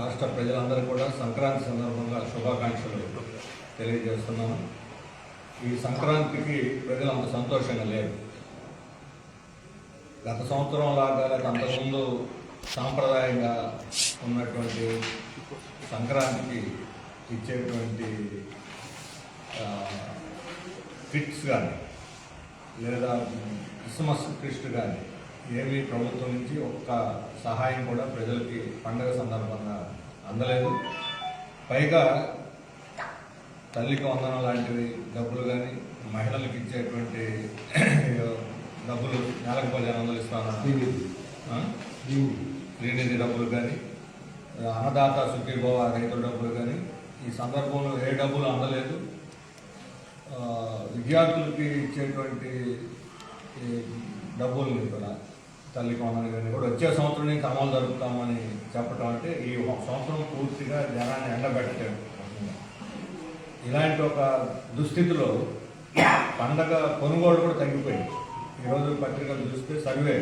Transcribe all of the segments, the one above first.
రాష్ట్ర ప్రజలందరూ కూడా సంక్రాంతి సందర్భంగా శుభాకాంక్షలు తెలియజేస్తున్నాను ఈ సంక్రాంతికి ప్రజలు అంత సంతోషంగా లేరు. గత సంవత్సరం లాగా లేక అంతకుముందు సాంప్రదాయంగా ఉన్నటువంటి సంక్రాంతికి ఇచ్చేటువంటి కిట్స్ కానీ లేదా క్రిస్మస్ క్రిస్ట్ కానీ ఏమీ ప్రభుత్వం నుంచి ఒక్క సహాయం కూడా ప్రజలకి పండగ సందర్భంగా అందలేదు. పైగా తల్లికి వందనం లాంటివి డబ్బులు కానీ మహిళలకు ఇచ్చేటువంటి డబ్బులు నెలకు పదిహేను వందలు ఇస్తాను శ్రీనిధి డబ్బులు కానీ అన్నదాత సుఖీభవ రైతుల డబ్బులు కానీ ఈ సందర్భంలో ఏ డబ్బులు అందలేదు. విద్యార్థులకి ఇచ్చేటువంటి డబ్బులు కూడా తల్లికి వందలు కానీ కూడా వచ్చే సంవత్సరం నుంచి అమలు జరుపుతామని చెప్పడం అంటే ఈ ఒక సంవత్సరం పూర్తిగా జనాన్ని ఎండబెట్టడం ఇలాంటి ఒక దుస్థితిలో పండగ కొనుగోలు కూడా తగ్గిపోయింది. ఈరోజు పత్రికలు చూస్తే సర్వే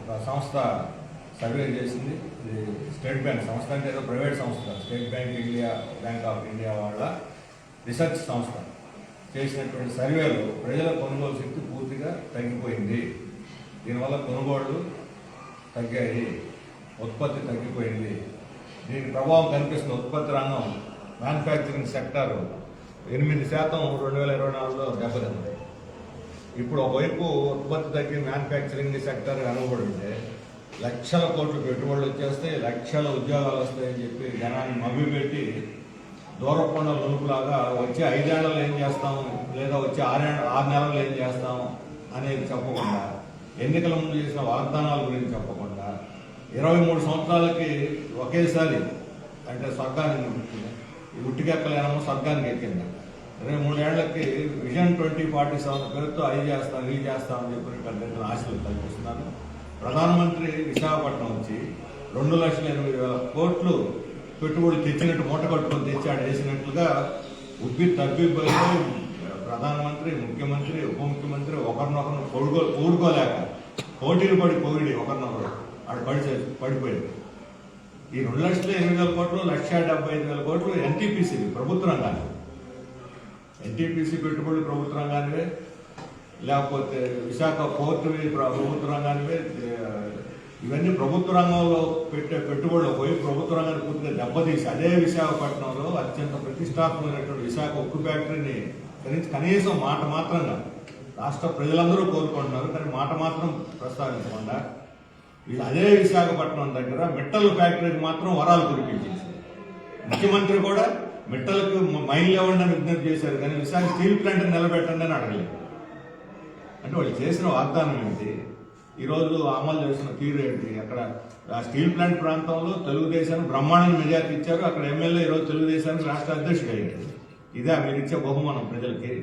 ఒక సంస్థ సర్వే చేసింది. ఇది స్టేట్ బ్యాంక్ సంస్థ అంటే ఏదో ప్రైవేట్ సంస్థ state bank India bank of India వాళ్ళ రీసెర్చ్ సంస్థ చేసినటువంటి సర్వేలో ప్రజల కొనుగోలు శక్తి పూర్తిగా తగ్గిపోయింది. దీనివల్ల కొనుగోళ్ళు తగ్గాయి ఉత్పత్తి తగ్గిపోయింది. దీని ప్రభావం కనిపిస్తున్న ఉత్పత్తి రంగం మ్యానుఫ్యాక్చరింగ్ సెక్టర్ ఎనిమిది శాతం రెండు వేల ఇరవై నాలుగులో దెబ్బతింది. ఇప్పుడు ఒకవైపు ఉత్పత్తి తగ్గి మ్యానుఫ్యాక్చరింగ్ సెక్టర్ అనుబడి ఉంటే లక్షల కోట్లు పెట్టుబడులు వచ్చేస్తే లక్షల ఉద్యోగాలు వస్తాయని చెప్పి జనాన్ని మభ్యపెట్టి దూరకొండ నునుపులాగా వచ్చే ఐదేళ్ళలో ఏం చేస్తాము లేదా వచ్చే ఆరే ఆరు నెలలు ఏం చేస్తాము అనేది చెప్పకుండా ఎన్నికల ముందు చేసిన వాగ్దానాల గురించి చెప్పకుండా ఇరవై మూడు సంవత్సరాలకి ఒకేసారి అంటే స్వర్గానికి ఉట్టికెక్కలేనమో స్వర్గానికి ఎక్కింది. ఇరవై మూడేళ్ళకి విజన్ ట్వంటీ ఫార్టీ సెవెన్ పేరుతో అవి చేస్తాను ఇవి చేస్తామని చెప్పి పెద్ద ఆశలు కల్పిస్తున్నాను ప్రధానమంత్రి విశాఖపట్నం వచ్చి రెండు లక్షల ఎనిమిది వేల కోట్లు పెట్టుబడులు తెచ్చినట్టు మూట కట్టుకొని తెచ్చాడు. వేసినట్లుగా ఉబ్బి తబ్బిబ్బై ప్రధానమంత్రి ముఖ్యమంత్రి ఉప ముఖ్యమంత్రి ఒకరినొకరు పొడుకో కూడుకోలేక పోటీలు పడి పోయిడి ఒకరినొకరు. ఆడు పడి పడిపోయింది ఈ రెండు లక్షల ఎనిమిది వేల కోట్లు లక్ష డెబ్బై ఐదు వేల కోట్లు ఎన్టీపీసీ ప్రభుత్వ రంగాన్ని ఎన్టీపీసీ పెట్టుబడులు ప్రభుత్వ రంగానివే లేకపోతే విశాఖ పోర్టు ప్రభుత్వ రంగానివే ఇవన్నీ ప్రభుత్వ రంగంలో పెట్టే పెట్టుబడులు పోయి ప్రభుత్వ రంగాన్ని పూర్తిగా దెబ్బతీసి అదే విశాఖపట్నంలో అత్యంత ప్రతిష్టాత్మకమైనటువంటి విశాఖ ఉక్కు ఫ్యాక్టరీని కనీసం కనీసం మాట మాత్రంగా. రాష్ట్ర ప్రజలందరూ కోరుకుంటున్నారు కానీ మాట మాత్రం ప్రస్తావించకుండా. వీళ్ళు అదే విశాఖపట్నం దగ్గర మెట్టల ఫ్యాక్టరీకి మాత్రం వరాలు కురిపించేసి ముఖ్యమంత్రి కూడా మిట్టలకు మైల్ లేవండి విజ్ఞప్తి చేశారు కానీ విశాఖ స్టీల్ ప్లాంట్ నిలబెట్టండి అని అడగలేదు. అంటే వాళ్ళు చేసిన వాగ్దానం ఏంటి? ఈరోజు అమలు చేసిన తీరు ఏంటి? అక్కడ ఆ స్టీల్ ప్లాంట్ ప్రాంతంలో తెలుగుదేశానికి బ్రహ్మాండ మెజార్టీ ఇచ్చారు. అక్కడ ఎమ్మెల్యే ఈరోజు తెలుగుదేశానికి రాష్ట్ర అధ్యక్షుడు అయ్యాడు ఇదే మీరు ఇచ్చే బహుమానం ప్రజలకి.